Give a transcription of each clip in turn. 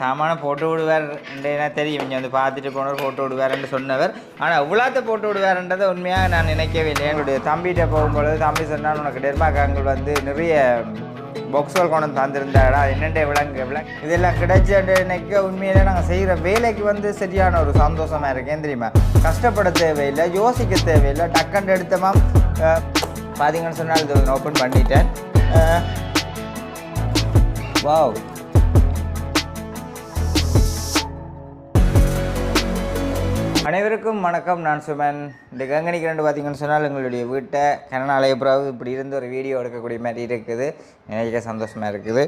சாமான போட்டு விடுவார் தெரியும். இங்கே வந்து பார்த்துட்டு போனவர் போட்டு விடுவாருன்னு சொன்னவர். ஆனால் இவ்வளோத்த போட்டு விடுவார்ன்றதை உண்மையாக நான் நினைக்கவே இல்லை. என்னுடைய தம்பிகிட்ட போகும்பொழுது தம்பி சொன்னால் உனக்கு டெர்மாக்காங்கள் வந்து நிறைய பொக்ஸோல் கொண்டு தந்திருந்தாடா. என்னென்ன விலங்கு விலங்கு. இதெல்லாம் கிடைச்ச நினைக்க உண்மையில நாங்கள் செய்கிற வேலைக்கு வந்து சரியான ஒரு சந்தோஷமாக இருக்கேன் தெரியுமா? கஷ்டப்பட தேவையில்லை யோசிக்க தேவையில்லை. டக்குன்னு எடுத்தமா பார்த்தீங்கன்னு சொன்னால் இது ஓப்பன் பண்ணிட்டேன். வாவ். அனைவருக்கும் வணக்கம். நான் சுமன். இந்த கங்கனிக்கு ரெண்டு பார்த்தீங்கன்னு சொன்னால் எங்களுடைய வீட்டை கனநாளைய பிறகு இப்படி இருந்து ஒரு வீடியோ எடுக்கக்கூடிய மாதிரி இருக்குது. நினைக்க சந்தோஷமாக இருக்குது.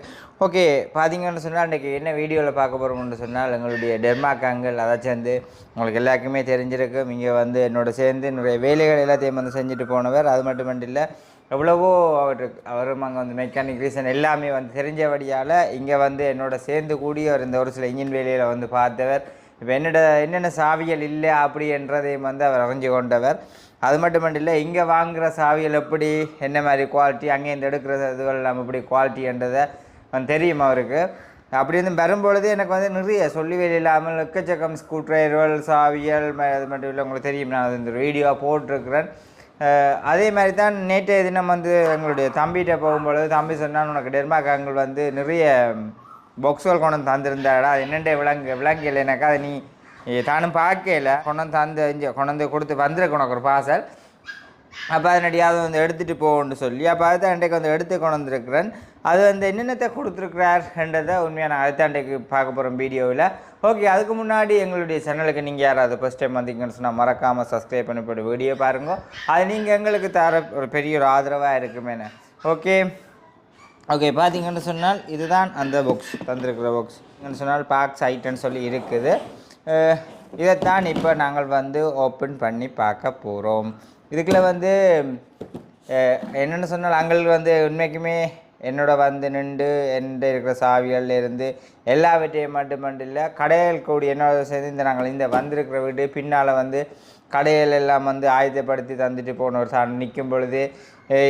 ஓகே பார்த்தீங்கன்னு சொன்னால் இன்றைக்கி என்ன வீடியோவில் பார்க்க போகிறோம்னு சொன்னால் எங்களுடைய டெர்மாக்காங்கள் அதை சேர்ந்து உங்களுக்கு எல்லாருக்குமே தெரிஞ்சிருக்கும். இங்கே வந்து என்னோட சேர்ந்து என்னுடைய வேலைகள் எல்லாத்தையும் வந்து செஞ்சுட்டு போனவர். அது மட்டும் இல்லை எவ்வளவோ அவருக்கு அவரும் அங்கே வந்து மெக்கானிக் ரீசன் எல்லாமே வந்து தெரிஞ்சபடியால் இங்கே வந்து என்னோட சேர்ந்து கூடி அவர் இந்த ஒரு சில இன்ஜின் வேலையில் வந்து பார்த்தவர். இப்போ என்னோட என்னென்ன சாவிகள் இல்லை அப்படி என்றதையும் வந்து அவர் அறிஞ்சு கொண்டவர். அது மட்டும் இல்லை இங்கே வாங்குகிற சாவிகள் எப்படி என்ன மாதிரி குவாலிட்டி அங்கேருந்து எடுக்கிற இதுகள் நம்ம எப்படி குவாலிட்டின்றதை வந்து தெரியும் அவருக்கு. அப்படி இருந்து வரும்பொழுது எனக்கு வந்து நிறைய சொல்லி இல்லாமல் எக்கச்சக்கம் ஸ்க்ரூ டிரைவர்கள் சாவியல் அது மட்டும் இல்லை உங்களுக்கு தெரியும் நான் இந்த வீடியோ போட்டிருக்கிறேன். அதே மாதிரி தான் நேற்றைய தினம் வந்து எங்களுடைய தம்பிகிட்ட போகும்பொழுது தம்பி சொன்னால் உனக்கு டெர்மாக்காங்கள் வந்து நிறைய பொக்ஸோல் கொண்டு வந்து தந்திருந்தாடா அது என்னென்ன விலங்கு விலங்கு இல்லைனாக்கா அதை நீ தானும் பார்க்கல கொண்டு தந்து இங்கே கொண்டு கொடுத்து வந்திருக்கு உனக்கு ஒரு பார்சல் அப்போ அதனடியாவது வந்து எடுத்துகிட்டு போகணும்னு சொல்லி அப்போ அதை அன்றைக்கு வந்து எடுத்து கொண்டு வந்திருக்கிறேன். அது வந்து என்னென்னத்தை கொடுத்துருக்கிறார்ன்றதை உண்மையாக நான் அடுத்த அன்றைக்கு பார்க்க போகிறோம் வீடியோவில். ஓகே அதுக்கு முன்னாடி எங்களுடைய சேனலுக்கு நீங்கள் யாராவது ஃபஸ்ட் டைம் வந்தீங்கன்னு சொன்னால் மறக்காமல் சப்ஸ்கிரைப் பண்ணி போட்டு வீடியோ பாருங்க. அது நீங்கள் எங்களுக்கு தர ஒரு பெரிய ஒரு ஆதரவாக இருக்குமேனே ஓகே ஓகே பார்த்தீங்கன்னு சொன்னால் இதுதான் அந்த புக்ஸ் தந்திருக்கிற புக்ஸ் சொன்னால் பாக்ஸ் ஐட்டம்னு சொல்லி இருக்குது. இதைத்தான் இப்போ நாங்கள் வந்து ஓப்பன் பண்ணி பார்க்க போகிறோம் இதுக்குள்ள வந்து என்னென்னு சொன்னால் அங்கே வந்து உண்மைக்குமே என்னோட வந்து நின்று என்கிட்ட இருக்கிற சாவிகள்ல இருந்து எல்லாவற்றையும் மட்டும் இல்லை கடையில் கூடி என்னோட சேர்ந்து இந்த நாங்கள் இந்த வந்திருக்கிற வீடு பின்னால் வந்து கடைகள் எல்லாம் வந்து ஆயத்தப்படுத்தி தந்துட்டு போன ஒரு சார் நிற்கும் பொழுது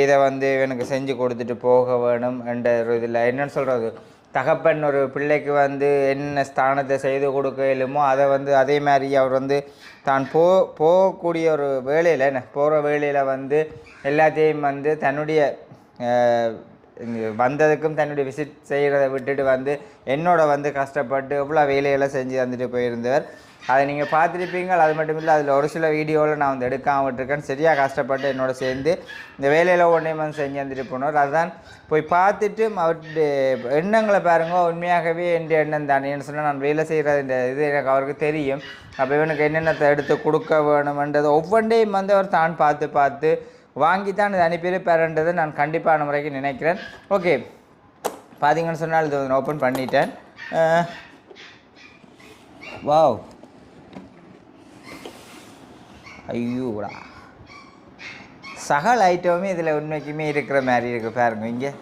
இதை வந்து எனக்கு செஞ்சு கொடுத்துட்டு போக வேணும் என்ற ஒரு இதில். என்னன்னு சொல்கிறது தகப்பன் ஒரு பிள்ளைக்கு வந்து என்ன ஸ்தானத்தை செய்து கொடுக்கலுமோ அதை வந்து அதே மாதிரி அவர் வந்து தான் போ போகக்கூடிய ஒரு வேலையில் என்ன போகிற வேலையில் வந்து எல்லாத்தையும் வந்து தன்னுடைய வந்ததுக்கும் தன்னுடைய விசிட் செய்கிறத விட்டுட்டு வந்து என்னோட வந்து கஷ்டப்பட்டு எவ்வளோ வேலையெல்லாம் செஞ்சு தந்துட்டு போயிருந்தவர். அதை நீங்கள் பார்த்துருப்பீங்க. அது மட்டும் இல்லை அதில் ஒரு சில வீடியோவில் நான் வந்து எடுக்காமல் விட்டுருக்கேன். சரியாக கஷ்டப்பட்டு என்னோட சேர்ந்து இந்த வேலையில் ஒன்றே வந்து செஞ்சு வந்துட்டு போனவர் அதுதான் போய் பார்த்துட்டு அவருடைய எண்ணங்களை பாருங்க. உண்மையாகவே என் எண்ணம் தானேன்னு சொன்னால் நான் வேலை செய்கிறது இந்த இது எனக்கு அவருக்கு தெரியும். அப்போ இவனுக்கு என்னென்னத்தை எடுத்து கொடுக்க வேணுமென்றது ஒவ்வொன்றையும் வந்து அவர் தான் பார்த்து பார்த்து வாங்கி தான் இது அனுப்பியிருப்பாருன்றதை நான் கண்டிப்பான முறைக்கு நினைக்கிறேன். ஓகே. பார்த்தீங்கன்னு சொன்னால் இது ஓப்பன் பண்ணிட்டேன். வாவ். ஐயோடா. சகல் ஐட்டமுமே இதில் உண்மைக்குமே இருக்கிற மாதிரி இருக்குது பாருங்க இங்கே.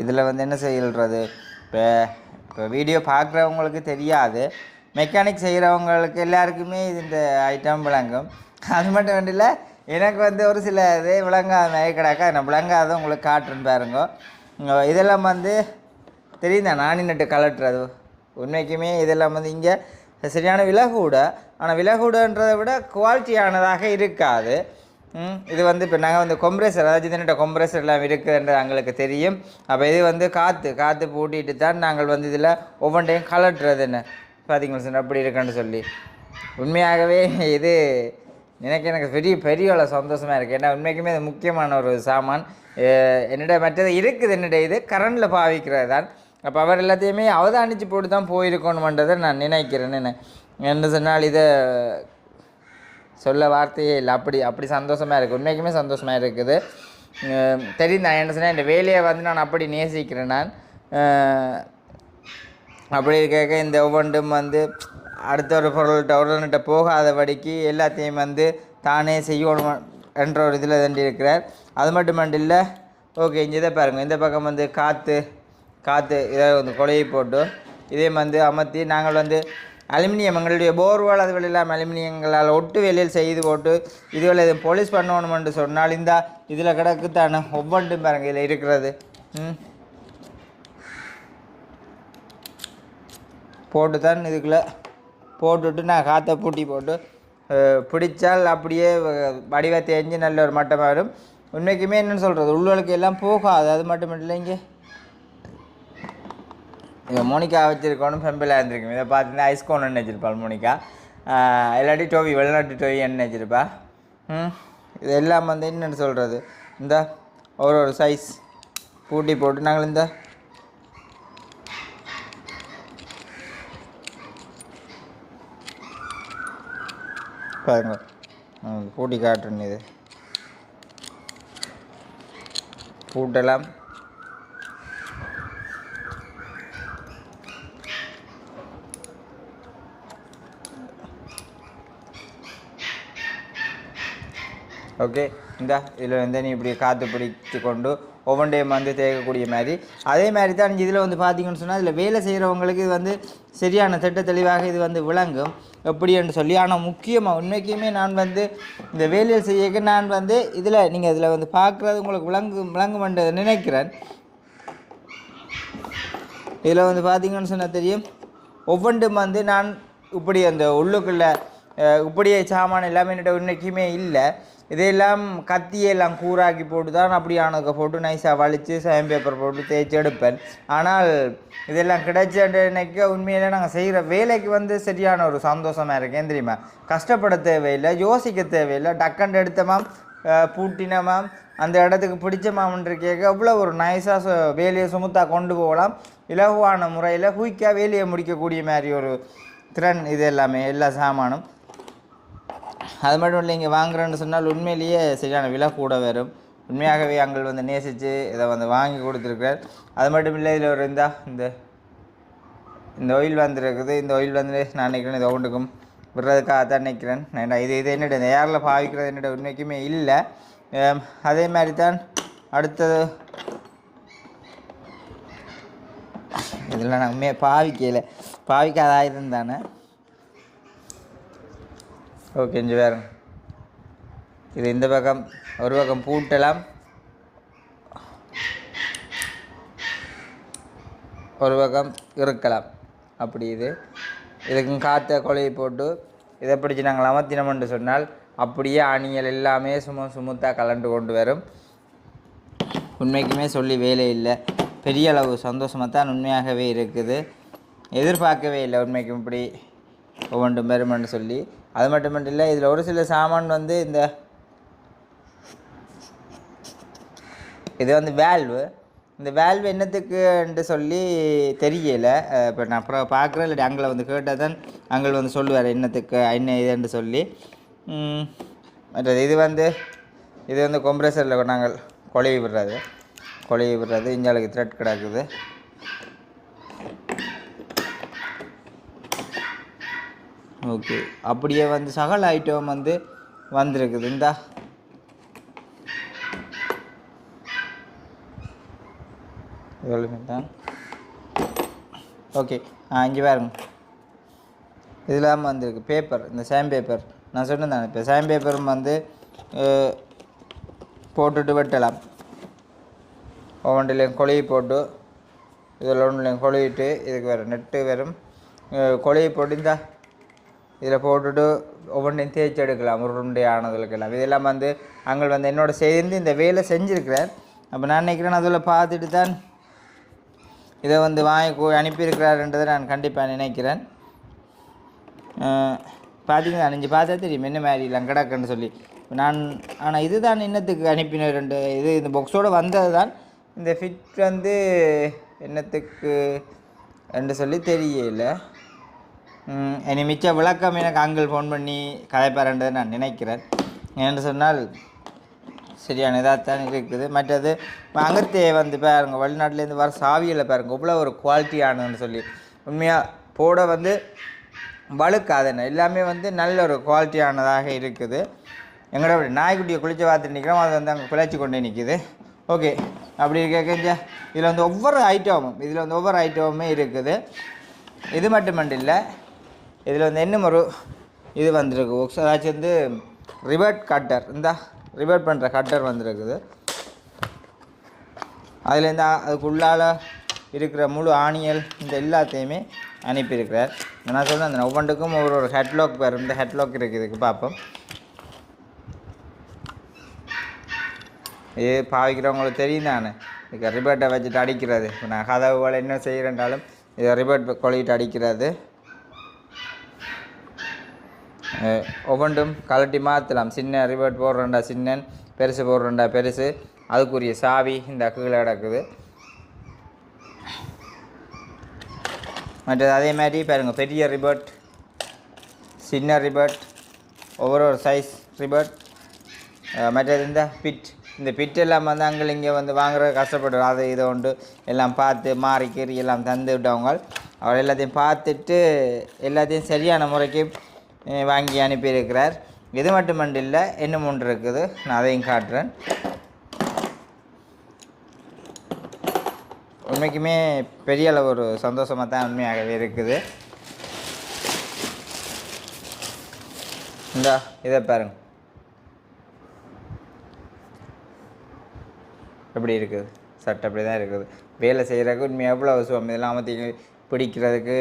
இதில் வந்து என்ன செய்யறது இப்போ இப்போ வீடியோ பார்க்குறவங்களுக்கு தெரியாது. மெக்கானிக் செய்கிறவங்களுக்கு எல்லாருக்குமே இது இந்த ஐட்டம் விளங்கும். அது மட்டும் இல்லை எனக்கு வந்து ஒரு சில இது விளங்காத மாதிரி கிடக்கா நான் விளங்காத உங்களுக்கு காட்டுறேன் பாருங்க. இதெல்லாம் வந்து தெரியுதா? நானி நட்டு கலட்டுறது. உண்மைக்குமே இதெல்லாம் வந்து இங்கே சரியான விலை கூட. ஆனால் விலகுடன்றதை விட குவாலிட்டியானதாக இருக்காது. இது வந்து இப்போ நாங்கள் வந்து கொம்ப்ரெசர் அதாவது இதனோட கொம்ப்ரெசர் எல்லாம் இருக்குதுன்றது எங்களுக்கு தெரியும். அப்போ இது வந்து காற்று காற்று பூட்டிட்டு தான் நாங்கள் வந்து இதில் ஒவ்வொன்றையும் கலட்டுறதுன்னு. பார்த்தீங்களா சார் அப்படி இருக்குன்னு சொல்லி. உண்மையாகவே இது எனக்கு எனக்கு பெரிய பெரிய அளவு சந்தோஷமாக இருக்குது ஏன்னா உண்மைக்குமே இது முக்கியமான ஒரு சாமான். அஹ் என்னிட மற்றது இருக்குது என்னிட இது. கரண்டில் பாவிக்கிறது தான். அப்போ அவர் எல்லாத்தையுமே அவதானிச்சு போட்டு தான் போயிருக்கணுமன்றதை நான் நினைக்கிறேன்னு என்ன? என்று சொன்னால் இதை சொல்ல வார்த்தையே இல்லை. அப்படி அப்படி சந்தோஷமாக இருக்குது உண்மைக்குமே சந்தோஷமாக இருக்குது. தெரியுது? நான் என்ன சொன்னேன்? இந்த வேலையை வந்து நான் அப்படி நேசிக்கிறேன் நான். அப்படி இருக்க இந்த ஒவ்வொன்றும் வந்து அடுத்த ஒரு பொருள்கிட்ட ஒருவன்கிட்ட போகாதபடிக்கு எல்லாத்தையும் வந்து தானே செய்யணும் என்ற ஒரு இதில் தண்டி இருக்கிறார். அது மட்டும் இல்லை ஓகே இங்கே இதை பாருங்கள் இந்த பக்கம் வந்து காற்று காற்று இதை வந்து கொலையை போட்டு இதே வந்து அமர்த்தி நாங்கள் வந்து அலுமினியம் எங்களுடைய போர்வால் அது இல்லாமல் அலுமினியங்களால் ஒட்டு வெளியில் செய்து போட்டு இதுவரை இது போலீஸ் பண்ணணுமென்று சொன்னால் இந்த இதில் கிடக்குத்தானே ஒவ்வொன்றும் பாருங்க இதில் இருக்கிறது. ம். போட்டு தான் இதுக்குள்ளே போட்டுட்டு நான் காற்றை பூட்டி போட்டு பிடித்தால் பிடிச்சால் அப்படியே வடிவத்தை வடிவ தேஞ்சு நல்ல ஒரு மட்டமாக வரும் உண்மைக்குமே என்னென்னு சொல்கிறது உள்ளுவலுக்கு எல்லாம் போகாது அது மட்டும் இல்லைங்க. இதை மோனிகா வச்சுருக்கோன்னு ஃபெம்பிளாக இருந்திருக்கும் இதை பார்த்தீங்கன்னா ஐஸ்கோன் என்ன வச்சிருப்பாள் மோனிகா. இல்லாட்டி டோவி வெளிநாட்டு டோவி என்ன வச்சிருப்பா. ம் இது எல்லாம் வந்து என்னென்னு சொல்கிறது இந்த ஒரு ஒரு சைஸ் பூட்டி போட்டு நாங்கள் இந்த பாருங்க. பூட்டி காட்டுறேன் இது. பூட்டெல்லாம் ஓகே இந்த இதில் வந்து நீ இப்படி காற்று பிடித்து கொண்டு ஒவ்வொரு டைம் வந்து தேய்க்கக்கூடிய மாதிரி. அதே மாதிரி தான் இதில் வந்து பார்த்தீங்கன்னு சொன்னால் இதில் வேலை செய்கிறவங்களுக்கு இது வந்து சரியான திட்ட தெளிவாக இது வந்து விளங்கும். எப்படின்னு சொல்லி ஆனால் முக்கியமாக உண்மைக்குமே நான் வந்து இந்த வேலையில் செய்யக்க நான் வந்து இதில் நீங்கள் இதில் வந்து பார்க்குறது உங்களுக்கு விளங்கும் விளங்குமென்று நினைக்கிறேன். இதில் வந்து பார்த்தீங்கன்னு சொன்னால் தெரியும் ஒவ்வொன்றும் வந்து நான் இப்படி அந்த உள்ளுக்குள்ள இப்படியே சாமான் எல்லாமே என்னிட்ட உண்மைக்குமே இல்லை. இதையெல்லாம் கத்தியெல்லாம் கூறாக்கி போட்டு தான் அப்படி போட்டு நைஸாக வலித்து சயம் பேப்பர் போட்டு தேய்ச்சி எடுப்பேன். ஆனால் இதெல்லாம் கிடைச்ச உண்மையிலே நாங்கள் செய்கிற வேலைக்கு வந்து சரியான ஒரு சந்தோஷமாக இருக்கேன் தெரியுமா? கஷ்டப்பட தேவையில்லை யோசிக்க தேவையில்லை. டக்கண்டு எடுத்தமாம் அஹ், பூட்டினமாம் அந்த இடத்துக்கு பிடிச்சமாமன்று கேட்க அவ்வளோ ஒரு நைஸாக வேலையை சுமுத்தாக கொண்டு போகலாம். இலகுவான முறையில் குயிக்காக வேலையை முடிக்கக்கூடிய மாதிரி ஒரு திறன் இது எல்லாமே எல்லா சாமானும். அது மட்டும் இல்லை இங்கே வாங்குறேன்னு சொன்னால் உண்மையிலேயே சரியான விலை கூட வரும். உண்மையாகவே அங்கள் வந்து நேசித்து இதை வந்து வாங்கி கொடுத்துருக்கார் அது மட்டும் இல்லை இதில் ஒரு இருந்தால் இந்த இந்த ஒயில் வந்துருக்குது. இந்த ஒயில் வந்து நான் நினைக்கிறேன் இது ஒன்றுக்கும் விடுறதுக்காக தான் நினைக்கிறேன். நான் இது இது என்னோட இந்த ஏரில் பாவிக்கிறது என்னோட உண்மைக்குமே இல்லை. அதே மாதிரி தான் அடுத்தது. இதெல்லாம் நான் உண்மையாக பாவிக்கலை. பாவிக்காத ஆயுதம் தானே. ஓகே இஞ்சி வேறு. இது இந்த பக்கம் ஒரு பக்கம் பூட்டலாம். ஒரு பக்கம் இருக்கலாம். அப்படி இது. இதுக்கும் காற்ற கொலையை போட்டு இதை பிடிச்சி நாங்கள் அமர்த்தினோம்னு சொன்னால் அப்படியே அணியல் எல்லாமே சும்மா சுமுத்தாக கலண்டு கொண்டு வரும். உண்மைக்குமே சொல்லி வேலை இல்லை. பெரிய அளவு சந்தோஷமாக தான் உண்மையாகவே இருக்குது. எதிர்பார்க்கவே இல்லை உண்மைக்கும் இப்படி. ஒவ்வொன்றும் பெருமைன்னு சொல்லி. அது மட்டும் இல்லை இதில் ஒரு சில சாமான் வந்து இந்த இது வந்து வேல்வு இந்த வேல்வு என்னத்துக்குன்ட்டு சொல்லி தெரியல. இப்போ நான் அப்புறம் பார்க்குறேன் இல்லை அங்கே வந்து கேட்டால் தான் அங்கே வந்து சொல்லுவார் என்னத்துக்கு என்ன இதுன்னு சொல்லி. மற்றது இது வந்து இது வந்து கொம்ப்ரஸரில் நாங்கள் கொலையை விடுறது. கொலையை விடுறது இஞ்சாலுக்கு த்ரெட் கிடக்குது. ஓகே. அப்படியே வந்து சகல ஐட்டம் வந்து வந்திருக்குது இந்தா தான் ஓகே. ஆ இங்கே பாருங்க. இதெல்லாம் வந்திருக்கு. பேப்பர் இந்த சாம் பேப்பர் நான் சொன்னேன் இப்போ சாம் பேப்பரும் வந்து போட்டுட்டு வெட்டலாம். ஒவ்வொன்றிலையும் கொலையை போட்டு இதில் ஒன்றுலையும் கொழுவிட்டு இதுக்கு வேறு நெட்டு வெறும் கொலையை போட்டு இந்தா. இதில் போட்டுட்டு ஒவ்வொன்றையும் தேய்ச்சி எடுக்கலாம் உருண்டை ஆனதுக்கெல்லாம். இதெல்லாம் வந்து அங்கே வந்து என்னோட சேர்ந்து இந்த வேலை செஞ்சுருக்கிறேன் அப்போ நான் நினைக்கிறேன் அதில் பார்த்துட்டு தான் இதை வந்து வாங்கி கு- அனுப்பியிருக்கிறாருன்றதை நான் கண்டிப்பாக நினைக்கிறேன். பார்த்தீங்கன்னா அஞ்சு பார்த்தா தெரியும் என்ன மாதிரி கிடக்குன்னு சொல்லி. நான் ஆனால் இதுதான் இன்னத்துக்கு அனுப்பின ரெண்டு இது இந்த பாக்ஸோடு வந்தது தான் இந்த ஃபிட் வந்து என்னத்துக்கு என்று சொல்லி தெரியல. இனி மிச்ச விளக்கம் எனக்கு அங்கிள் ஃபோன் பண்ணி கதைப்பாருன்றதை நான் நினைக்கிறேன். என்று சொன்னால் சரியான இதாகத்தான் இருக்குது. மற்றது அங்கத்தே வந்து பாருங்க வெளிநாட்டிலேருந்து வர சாவியில் பாருங்க இவ்வளோ ஒரு குவாலிட்டியானதுன்னு சொல்லி. உண்மையாக போட வந்து வழுக்காதுன்னு எல்லாமே வந்து நல்ல ஒரு குவாலிட்டியானதாக இருக்குது. எங்களோட நாய்க்குட்டியை குளிச்சு பார்த்துட்டு நிற்கிறோம் அது வந்து அங்கே குளிச்சு கொண்டே நிற்கிது ஓகே அப்படி இருக்க இதில் வந்து ஒவ்வொரு ஐட்டமும் இதில் வந்து ஒவ்வொரு ஐட்டமுமே இருக்குது. இது மட்டுமண்டு இல்லை இதில் வந்து என்ன ஒரு இது வந்திருக்கு? ஒர்க்ஸ் அதாச்சும் வந்து ரிவர்ட் கட்டர் இந்த ரிவர்ட் பண்ணுற கட்டர் வந்திருக்குது. அதுலேருந்து அதுக்குள்ளால் இருக்கிற முழு ஆணியல் இந்த எல்லாத்தையுமே அனுப்பியிருக்கிறார். நான் சொல்றேன் அந்த ஒவ்வொன்றுக்கும் ஒரு ஒரு ஹெட்லாக் வேறு இந்த ஹெட்லாக் இருக்குது இதுக்கு பார்ப்போம். இது பாவிக்கிறவங்களுக்கு தெரியும் நான் இதுக்கு ரிபர்ட்டை வச்சுட்டு அடிக்கிறது. இப்போ நான் கதவு போல் என்ன செய்கிறேன்றாலும் இதை ரிபர்ட் கொளிட்டு அடிக்கிறது. ஒவ்வொன்றும் கலட்டி மாற்றலாம் சின்ன ரிவர்ட் போடுறேன்டா சின்னன் பெருசு போடுறேன்டா பெருசு. அதுக்குரிய சாவி இந்த கீழே கிடக்குது. மற்றது அதே மாதிரி பாருங்கள் பெரிய ரிபர்ட் சின்ன ரிபர்ட் ஒவ்வொரு ஒரு சைஸ் ரிபர்ட் மற்றது இந்த பிட் இந்த பிட் எல்லாம் வந்து அங்கே இங்கே வந்து வாங்குற கஷ்டப்படுறோம் அதை இதை உண்டு. எல்லாம் பார்த்து மாறி கீறி எல்லாம் தந்து விட்டவங்க அவர் எல்லாத்தையும் பார்த்துட்டு எல்லாத்தையும் சரியான முறைக்கு வாங்கி அனுப்பியிருக்கிறார். இது மட்டுமண்டு இல்லை இன்னும் ஒன்று இருக்குது. நான் அதையும் காட்டுறேன். உண்மைக்குமே பெரிய அளவு ஒரு சந்தோஷமாக தான் உண்மையாகவே இருக்குது. இந்த இதை பாருங்க. எப்படி இருக்குது? சட்டை அப்படி தான் இருக்குது. வேலை செய்கிறக்கு உண்மையாக எவ்வளோ அவசியம்? இதெல்லாம் அமர்த்தி பிடிக்கிறதுக்கு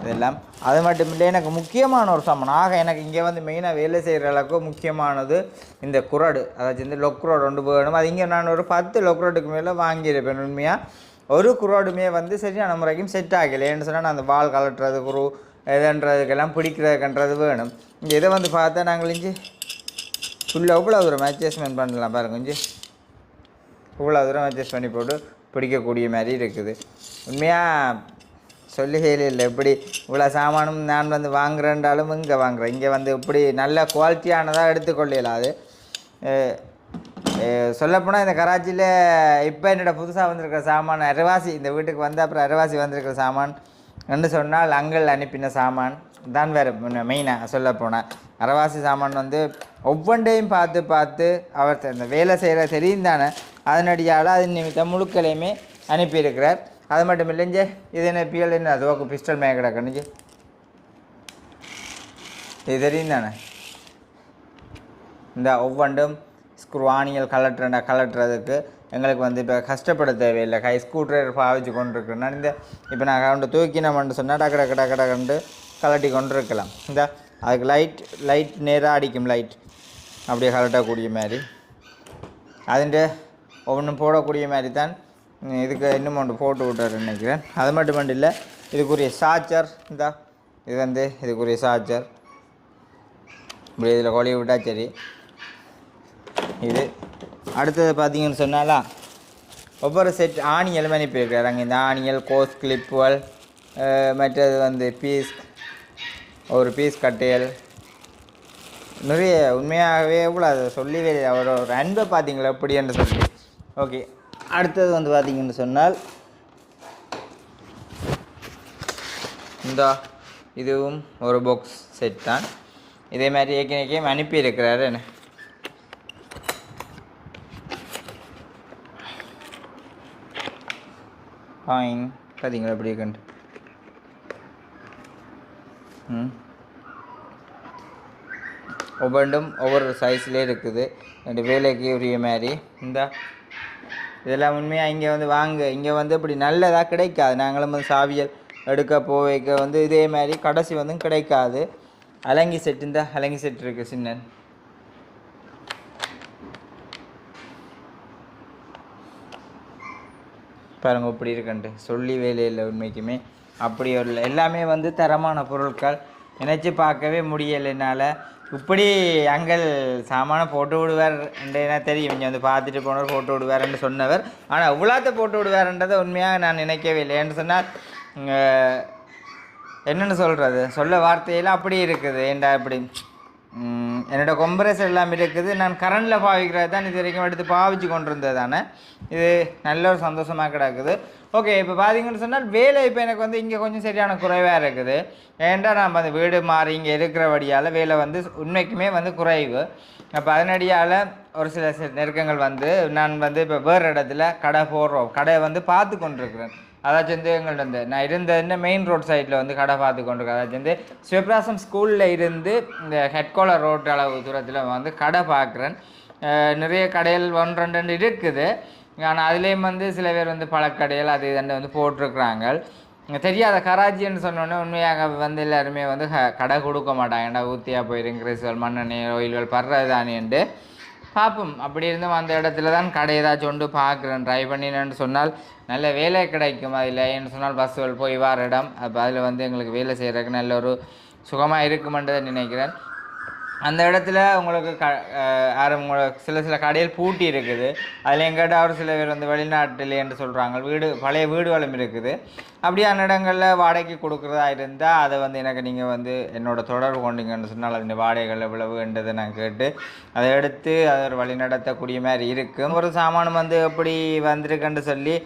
இதெல்லாம். அது மட்டும் இல்லை எனக்கு முக்கியமான ஒரு சாமான். ஆக எனக்கு இங்கே வந்து மெயினாக வேலை செய்கிற அளவுக்கு முக்கியமானது இந்த குரடு. அதாச்சும் இந்த லொக்ரோடு ஒன்று வேணும். அது இங்கே நான் ஒரு பத்து லொக்ரோடுக்கு மேலே வாங்கியிருப்பேன் உண்மையாக ஒரு குரோடுமே வந்து சரியான முறைக்கும் செட் ஆகலை. ஏன்னு சொன்னால் நான் அந்த வால் கலட்டுறது குரு எதுன்றதுக்கெல்லாம் பிடிக்கிறதுக்குன்றது வேணும். இங்கே இதை வந்து பார்த்தா நாங்கள் இஞ்சி. ஃபுல்லாக இவ்வளோ தூரம் அட்ஜஸ்ட்மெண்ட் பண்ணலாம் பாருங்க இஞ்சி. இவ்வளோ தூரம் அட்ஜஸ்ட் பண்ணி போட்டு பிடிக்கக்கூடிய மாதிரி இருக்குது. உண்மையாக சொல்லுகையில் இல்லை. எப்படி இவ்வளோ சாமானும் நான் வந்து வாங்குறேன்றாலும் இங்கே வாங்குறேன். இங்கே வந்து இப்படி நல்ல குவாலிட்டியானதாக எடுத்துக்கொள்ளலாம் அது. சொல்லப்போனால் இந்த கராச்சியில் இப்போ என்னோட புதுசாக வந்திருக்கிற சாமான் அரைவாசி இந்த வீட்டுக்கு வந்த அப்புறம் அரைவாசி வந்திருக்கிற சாமான். என்று சொன்னால் அங்கள் அனுப்பின சாமான். தான் வேறு மெயினாக சொல்லப்போனால். அரைவாசி சாமான் வந்து ஒவ்வொன்றையும் பார்த்து பார்த்து அவர் இந்த வேலை செய்கிற தெரியும் தானே. அதனடியால் அது நிமித்தம் முழுக்களையுமே அனுப்பியிருக்கிறார். அது மட்டும் இல்லைஞ்சே இது என்ன பிஎல் என்ன அது? ஓகே பிஸ்டல் மேக கிடக்கணுஞ்சு இது தெரியும் தானே? இந்த ஒவ்வொன்றும் ஸ்க்ரூவானியல் கலட்டுறா கலட்டுறதுக்கு எங்களுக்கு வந்து இப்போ கஷ்டப்பட தேவையில்லை. கை ஸ்க்ரூ ட்ரைவர் பாவிச்சு கொண்டிருக்கிறேன். இந்த இப்போ நான் கவுண்டு தூக்கினோம்னு சொன்னால் டக்கு டக்கு டக்கு டக்குண்டு கலட்டி கொண்டிருக்கலாம். இந்த அதுக்கு லைட் லைட் நேராக அடிக்கும் லைட் அப்படியே கலட்டக்கூடிய மாதிரி. அதுண்ட ஒவ்வொன்றும் போடக்கூடிய மாதிரி தான் இதுக்கு இன்னும் ஒன்று போட்டு விட்டார் நினைக்கிறேன். அது மட்டும் இல்லை இதுக்குரிய சார்ஜர் இந்த இது வந்து இதுக்குரிய சார்ஜர். இப்படி இதில் கொலைய விட்டால் சரி. இது அடுத்தது பார்த்தீங்கன்னு சொன்னாலாம் ஒவ்வொரு செட் ஆணிகளும் அனுப்பியிருக்கிறார் அங்கே இந்த ஆணியல் கோஸ் கிளிப்புகள் மற்றது வந்து பீஸ் ஒரு பீஸ் கட்டையல் நிறைய உண்மையாகவே எவ்வளோ அதை சொல்லி அவரோட அவர் ஒரு அன்பை பார்த்தீங்களா? எப்படி என்று சொல்லி. ஓகே. அடுத்தது வந்து பார்த்தீங்கன்னு சொன்னால் இந்த இதுவும் ஒரு பாக்ஸ் செட் தான். இதே மாதிரி ஏற்கனவே அனுப்பியிருக்கிறாரு. என்ன? ஃபைன் பார்த்தீங்களா எப்படி கண்டு ம். ஒவ்வொன்றும் ஒவ்வொரு சைஸ்லேயே இருக்குது. ரெண்டு வேலைக்கு உரிய மாதிரி. இந்த. இதெல்லாம் உண்மையாக இங்கே வந்து வாங்க. இங்கே வந்து இப்படி நல்லதாக கிடைக்காது. நாங்களும் வந்து சாவியல் எடுக்க போவைக்க வந்து இதே மாதிரி கடைசி வந்து கிடைக்காது. அலங்கி செட் இந்த அலங்கி செட் இருக்குது சின்ன பாருங்க இப்படி இருக்குன்ட்டு சொல்லி வேலையில் உண்மைக்குமே. அப்படி ஒரு எல்லாமே வந்து தரமான பொருட்கள். நினச்சி பார்க்கவே முடியல என்னால். இப்படி அங்கள் சாமான போட்டு விடுவார் என்ன தெரியும். இங்கே வந்து பார்த்துட்டு போனவர் போட்டு விடுவாருன்னு சொன்னவர். ஆனால் இவ்வளோத்த போட்டு விடுவாருன்றதை உண்மையாக நான் நினைக்கவே இல்லை ஏன்னு சொன்னால் என்னென்னு சொல்கிறது சொல்ல வார்த்தையெல்லாம் அப்படி இருக்குது ஏண்டா இப்படி என்னோட கொம்பரேசர் எல்லாம் இருக்குது. நான் கரண்டில் பாவிக்கிறது தான் இது வரைக்கும் எடுத்து பாவிச்சு கொண்டு தானே இது நல்ல ஒரு சந்தோஷமாக கிடக்குது. ஓகே இப்போ பார்த்தீங்கன்னு சொன்னால் வேலை இப்போ எனக்கு வந்து இங்கே கொஞ்சம் சரியான குறைவாக இருக்குது. ஏன்டா நம்ம அந்த வீடு மாறி இங்கே இருக்கிறபடியால் வேலை வந்து உண்மைக்குமே வந்து குறைவு. அப்போ அதனடியால் ஒரு சில சில நெருக்கங்கள் வந்து நான் வந்து இப்போ வேறு இடத்துல கடை போடுறோம். கடையை வந்து பார்த்து கொண்டிருக்கிறேன். அதாச்சும் வந்து எங்கள்கிட்ட வந்து நான் இருந்த மெயின் ரோட் சைடில் வந்து கடை பார்த்து கொண்டிருக்கேன். அதாச்சும் வந்து சிவபிராசம் ஸ்கூலில் இருந்து இந்த ஹெட்கோலர் ரோட் அளவு தூரத்தில் வந்து கடை பார்க்குறேன். நிறைய கடைகள் ஒன்று ரெண்டு இருக்குது. ஆனால் அதுலேயும் வந்து சில பேர் வந்து பழக்கடைகள் அது இதுன்னு வந்து போட்டிருக்கிறாங்க. தெரியாத கராச்சின்னு சொன்னோன்னே உண்மையாக வந்து எல்லாருமே வந்து கடை கொடுக்க மாட்டாங்க. ஏன்டா ஊத்தியாக போயிருங்க கிறிஸ்வல் மண்ணெண்ணெய் ஓயில்கள் படுறது தானேன்ட்டு பார்ப்போம் அப்படி இருந்தும் அந்த இடத்துல தான் கடை ஏதாச்சும் ஒன்று பார்க்குறேன். ட்ரை பண்ணினேன்னு சொன்னால் நல்ல வேலை கிடைக்கும் அதில். ஏன்னு சொன்னால் பஸ்ஸுகள் போய் வார இடம். அப்போ அதில் வந்து எங்களுக்கு வேலை செய்கிறதுக்கு நல்ல ஒரு சுகமாக இருக்குமென்றதை நினைக்கிறேன். அந்த இடத்துல உங்களுக்கு க அஹ் உங்களுக்கு சில சில கடையில் பூட்டி இருக்குது. அதில் எங்கிட்ட ஒரு சில பேர் வந்து வெளிநாட்டில் என்று சொல்கிறாங்க வீடு பழைய வீடு வளம் இருக்குது. அப்படியான இடங்களில் வாடகைக்கு கொடுக்குறதா இருந்தால் அதை வந்து எனக்கு நீங்கள் வந்து என்னோட தொடர்பு கொண்டீங்கன்னு சொன்னால் அதன் வாடகைகள் எவ்வளவுன்றதை நான் கேட்டு அதை எடுத்து அதை ஒரு வழி நடத்தக்கூடிய மாதிரி இருக்கும். ஒரு சாமானம் வந்து எப்படி வந்திருக்குன்னு சொல்லி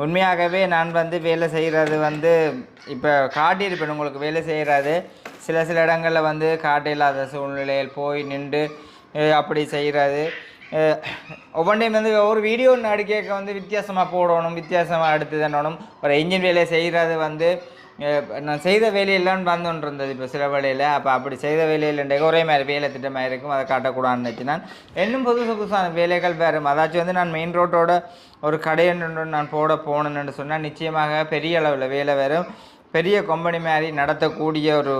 உண்மையாகவே நான் வந்து வேலை செய்கிறது வந்து இப்போ காட்டியிருப்பேன் உங்களுக்கு வேலை செய்கிறது. சில சில இடங்களில் வந்து காட்டு இல்லாத சூழ்நிலையில் போய் நின்று அப்படி செய்கிறது. ஒவ்வொன்றையும் வந்து ஒவ்வொரு வீடியோ நடிக்க வந்து வித்தியாசமாக போடணும் வித்தியாசமாக எடுத்து தண்ணணும் ஒரு இன்ஜின் வேலையை செய்கிறது வந்து நான் செய்த வேலையெல்லாம் வந்துட்டு இருந்தது இப்போ சில வேலையில். அப்போ அப்படி செய்த வேலையில் ஒரே மாதிரி வேலை திட்டமாக இருக்கும் அதை காட்டக்கூடாதுன்னு நினச்சி இன்னும் புதுசு புதுசான வேலைகள் வேறு அதாச்சும் வந்து நான் மெயின் ரோட்டோட ஒரு கடையன்று நான் போட போகணுன்னு சொன்னால் நிச்சயமாக பெரிய அளவில் வேலை வரும். பெரிய கம்பெனி மாதிரி நடத்தக்கூடிய ஒரு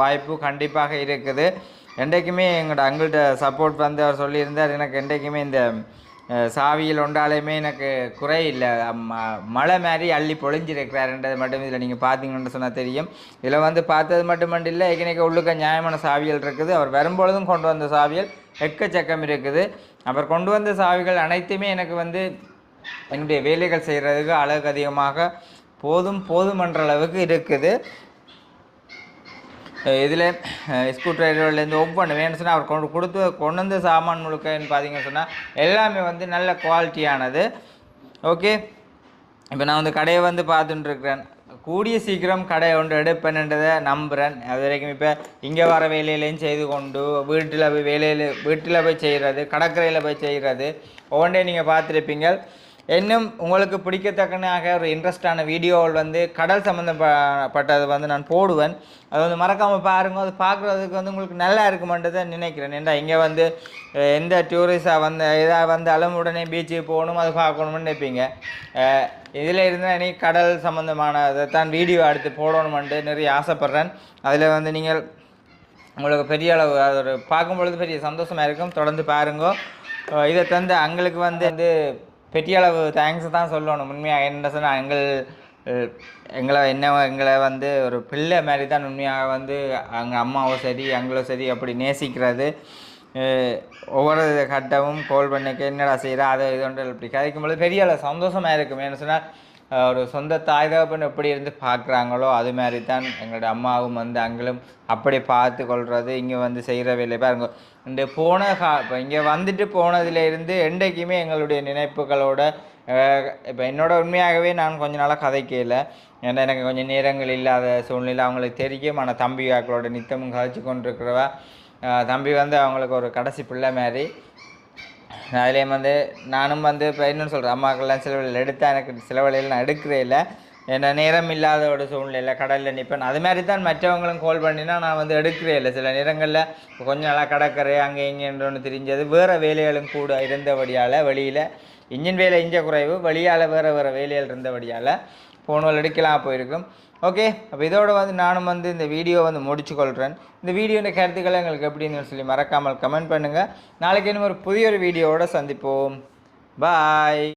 வாய்ப்பு கண்டிப்பாக இருக்குது. என்றைக்குமே எங்களோட அங்கிள்கிட்ட சப்போர்ட் வந்து அவர் சொல்லியிருந்தார். எனக்கு என்றைக்குமே இந்த சாவியில் ஒன்றாலையுமே எனக்கு குறை இல்லை. ம- மழை மாதிரி அள்ளி பொழிஞ்சிருக்கிறாருன்றது மட்டும் இதில் நீங்கள் பார்த்தீங்கன்னு சொன்னால் தெரியும். இதில் வந்து பார்த்தது மட்டுமண்டு இல்லை ஏற்கனவே உள்ளுக்க நியாயமான சாவியல் இருக்குது. அவர் வரும்பொழுதும் கொண்டு வந்த சாவியல் எக்கச்சக்கம் இருக்குது. அவர் கொண்டு வந்த சாவிகள் அனைத்துமே எனக்கு வந்து என்னுடைய வேலைகள் செய்கிறதுக்கு அழகு அதிகமாக போதும் போதுமன்ற அளவுக்கு இருக்குது. இதில் ஸ்க்ரூ ட்ரைவர்லேருந்து ஒவ்வொன்று வேணும்னு சொன்னால் அவர் கொண்டு கொடுத்து கொண்டு வந்து சாமான் முழுக்கன்னு பார்த்தீங்கன்னு சொன்னால் எல்லாமே வந்து நல்ல குவாலிட்டியானது ஓகே இப்போ நான் வந்து கடையை வந்து பார்த்துட்டுருக்கிறேன் கூடிய சீக்கிரம் கடை ஒன்று எடுப்பேன்ன்றதை நம்புகிறேன் அது வரைக்கும் இப்போ இங்கே வர வேலையிலையும் செய்து கொண்டு வீட்டில் போய் வேலையில் வீட்டில் போய் செய்கிறது கடற்கரையில் போய் செய்கிறது ஒவ்வொன்றே நீங்கள் பார்த்துருப்பீங்க. இன்னும் உங்களுக்கு பிடிக்கத்தக்கனாக ஒரு இன்ட்ரெஸ்டான வீடியோவில் வந்து கடல் சம்மந்தப்பட்டது வந்து நான் போடுவேன். அது வந்து மறக்காமல் பாருங்க. அது பார்க்குறதுக்கு வந்து உங்களுக்கு நல்லா இருக்குமென்றதை நினைக்கிறேன். ஏன்டா இங்கே வந்து எந்த டூரிஸ்டாக வந்த இதாக வந்தாலும் உடனே பீச்சுக்கு போகணும் அது பார்க்கணும்னு நினைப்பீங்க. இதில் இருந்தால் நீ கடல் சம்மந்தமான அதை தான் வீடியோ எடுத்து போடணுமென்ட்டு நிறைய ஆசைப்பட்றேன். அதில் வந்து நீங்கள் உங்களுக்கு பெரிய அளவு அது ஒரு பார்க்கும் பொழுது பெரிய சந்தோஷமாக இருக்கும். தொடர்ந்து பாருங்க. இதை தந்து எங்களுக்கு வந்து வந்து பெரிய அளவு தேங்க்ஸ் தான் சொல்லணும். உண்மையாக என்ன சொன்னால் எங்கள் எங்களை என்ன எங்களை வந்து ஒரு பிள்ளை மாதிரி தான் உண்மையாக வந்து எங்கள் அம்மாவோ சரி எங்களும் சரி அப்படி நேசிக்கிறது. ஒவ்வொரு கட்டமும் கோல் பண்ணிக்க என்னடா செய்கிறா அதை இது ஒன்று இப்படி கதைக்கும் பொழுது பெரிய அளவு சந்தோஷமாக இருக்கும். என்ன சொன்னால் ஒரு சொந்த தாய் தகப்பன் எப்படி இருந்து பார்க்குறாங்களோ அது மாதிரி தான் எங்களோட அம்மாவும் வந்து அங்களும் அப்படி பார்த்து கொள்வது இங்கே வந்து செய்கிற வேலை பாருங்க இந்த போன கா இப்போ இங்கே வந்துட்டு போனதுலேருந்து என்றைக்குமே எங்களுடைய நினைப்புகளோட இப்போ என்னோட உண்மையாகவே நான் கொஞ்ச நாளாக கதைக்கல. ஏன்னா எனக்கு கொஞ்சம் நேரங்கள் இல்லாத சூழ்நிலை. அவங்களுக்கு தெரியும். ஆனால் தம்பி ஆக்களோட நித்தமும் கதைச்சு கொண்டிருக்கிறவ. தம்பி வந்து அவங்களுக்கு ஒரு கடைசி பிள்ளை மாதிரி. அதுலேயும் வந்து நானும் வந்து இப்போ இன்னும் சொல்கிறேன் அம்மாக்கெல்லாம் சில எடுத்தால் எனக்கு சில நான் எடுக்கிறே இல்லை. என்ன நேரம் இல்லாத ஒரு சூழ்நிலையில் கடலில் நிற்பேன் அது மாதிரி தான் மற்றவங்களும் கால் பண்ணினா நான் வந்து எடுக்கிறே இல்லை. சில நேரங்களில் கொஞ்ச நாளாக கடற்கரை அங்கே இங்கேன்னு ஒன்று தெரிஞ்சது. வேறு வேலைகளும் கூட இருந்தபடியால் வெளியில் இன்ஜின் வேலை இஞ்ச குறைவு வழியால் வேறு வேறு வேலைகள் இருந்தபடியால் போனவள் எடுக்கலாம் போயிருக்கும். ஓகே? அப்போ இதோட வந்து நானும் வந்து இந்த வீடியோ வந்து முடிச்சுக்கொள்கிறேன் இந்த வீடியோட கருத்துக்களை எங்களுக்கு எப்படின்னு சொல்லி மறக்காமல் கமெண்ட் பண்ணுங்கள் நாளைக்கு இன்னும் ஒரு புதிய ஒரு வீடியோவோட சந்திப்போம். பாய்.